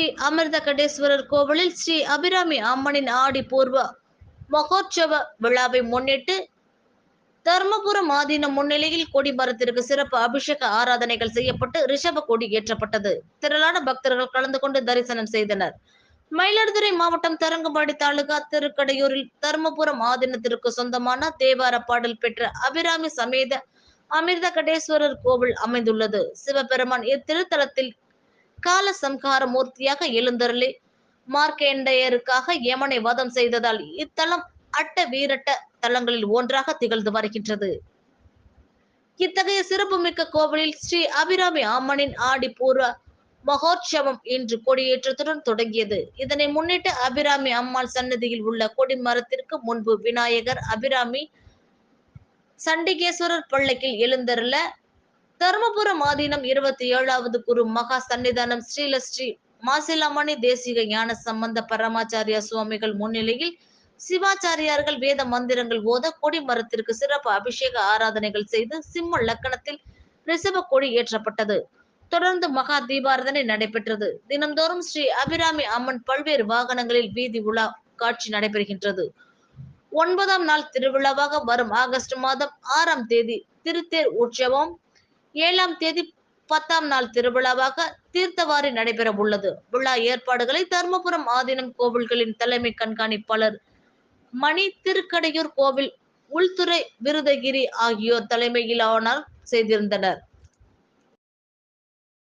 ஸ்ரீ அமிர்த கடேஸ்வரர் கோவிலில் ஸ்ரீ அபிராமி அம்மனின் ஆடி பூர்வ மகோற்சவ விழாவை முன்னிட்டு தர்மபுரம் ஆதீன முன்னிலையில் கொடி மரத்திற்கு சிறப்பு அபிஷேக ஆராதனைகள் செய்யப்பட்டு ரிஷப கொடி ஏற்றப்பட்டது. திரளான பக்தர்கள் கலந்து கொண்டு தரிசனம் செய்தனர். மயிலாடுதுறை மாவட்டம் தரங்கம்பாடி தாலுகா திருக்கடையூரில் தர்மபுரம் ஆதீனத்திற்கு சொந்தமான தேவார பாடல் பெற்ற அபிராமி சமேத அமிர்த கடேஸ்வரர் கோவில் அமைந்துள்ளது. சிவபெருமான் இத்திருத்தலத்தில் கால சம்ஹார மூர்த்தியாக எழுந்தருளி மார்க்கேண்டையருக்காக யமனை வதம் செய்ததால் இத்தலம் அட்ட வீரட்ட தலங்களில் ஒன்றாக திகழ்ந்து வருகின்றது. இத்தகைய சிறப்புமிக்க கோவிலில் ஸ்ரீ அபிராமி அம்மனின் ஆடி பூர்வ மகோற்சவம் இன்று கொடியேற்றத்துடன் தொடங்கியது. இதனை முன்னிட்டு அபிராமி அம்மாள் சன்னதியில் உள்ள கொடி மரத்திற்கு முன்பு விநாயகர் அபிராமி சண்டிகேஸ்வரர் பள்ளக்கில் எழுந்தருள தருமபுரம் ஆதீனம் இருபத்தி ஏழாவது குரு மகா சன்னிதானம் ஸ்ரீலஸ்ரீ மாசிலாமணி தேசிக ஞான சம்பந்த பரமாச்சாரிய சுவாமிகள் முன்னிலையில் சிவாச்சாரியார்கள் வேத மந்திரங்கள் ஓத கொடி மரத்திற்கு சிறப்பு அபிஷேக ஆராதனைகள் செய்து சிம்ம லக்கணத்தில் ரிசப கொடி ஏற்றப்பட்டது. தொடர்ந்து மகா தீபாரதனை நடைபெற்றது. தினந்தோறும் ஸ்ரீ அபிராமி அம்மன் பல்வேறு வாகனங்களில் வீதி உலா காட்சி நடைபெறுகின்றது. ஒன்பதாம் நாள் திருவிழாவாக வரும் ஆகஸ்ட் மாதம் ஆறாம் தேதி திருத்தேர் உற்சவம் ஏழாம் தேதி பத்தாம் நாள் திருவிழாவாக தீர்த்தவாரி நடைபெற உள்ளது விழா ஏற்பாடுகளை தர்மபுரம் ஆதீனம் கோவில்களின் தலைமை கண்காணிப்பாளர் மணி திருக்கடையூர் கோவில் உள்துறை விருதகிரி ஆகியோர் தலைமையிலானால் செய்திருந்தனர்.